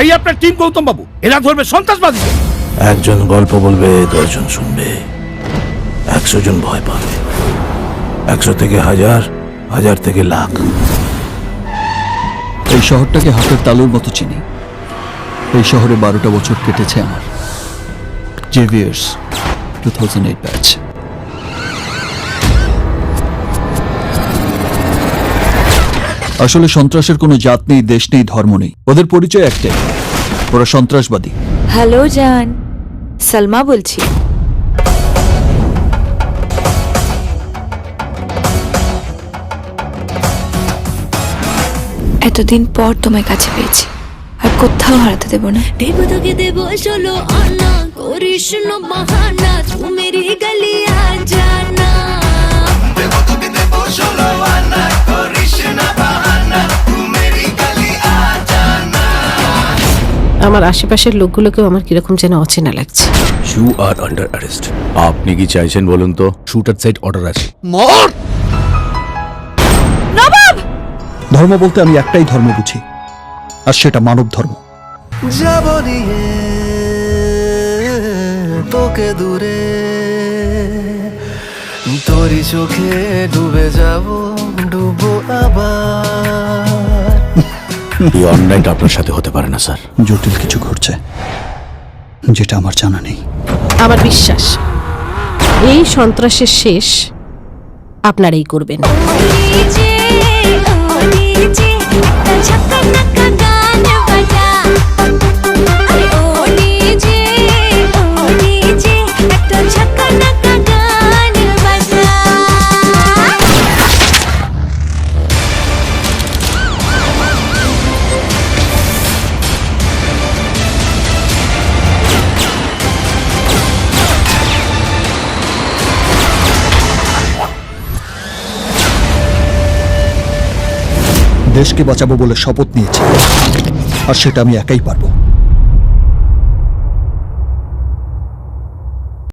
এই আপনার টিম গৌতম বাবু। এরা ধরবে সন্ত্রাসবাদী। একজন গল্প বলবে দশজন শুনবে। একশো জন ভয় পাবে। একশো থেকে হাজার হাজার থেকে লাখ। এই শহরটাকে হাতের তালুর মতো চিনি। এই শহরে বারোটা বছর কেটেছে আমার। Xavier's two thousand eight batch আসলে সন্ত্রাসের কোনো জাত নেই দেশ নেই ধর্ম নেই। ওদের পরিচয় একটাই। ওরা সন্ত্রাসবাদী। হ্যালো জান। সালমা বলছি। এতদিন পর তোমায় কাছে পেয়েছি। আর কোথাও হারাতে দেবো না। দেব তোকে দেব ষোলো আনা। করিস বাহানা তু আমার আশেপাশের লোকগুলোকেও আমার কীরকম যেন অচেনা লাগছে। ইউ আর আন্ডার অ্যারেস্ট আপনি কি চাইছেন বলুন তো? শুটার সাইড অর্ডার আছে। মর! নবাব! ধর্ম বলতে আমি একটাই ধর্ম বুঝি আর সেটা মানব ধর্ম। যাব নিয়ে তোকে দূরে। তোরই চোখে ডুবে যাব ডুবো আবার। এই অন্যায়টা আপনার সাথে হতে পারে না স্যার। জটিল কিছু ঘটছে যেটা আমার জানা নেই। আমার বিশ্বাস এই সন্ত্রাসের শেষ আপনারাই করবেন। দেশকে বাঁচাবো বলে শপথ নিয়েছি। আর সেটা আমি একাই পারব।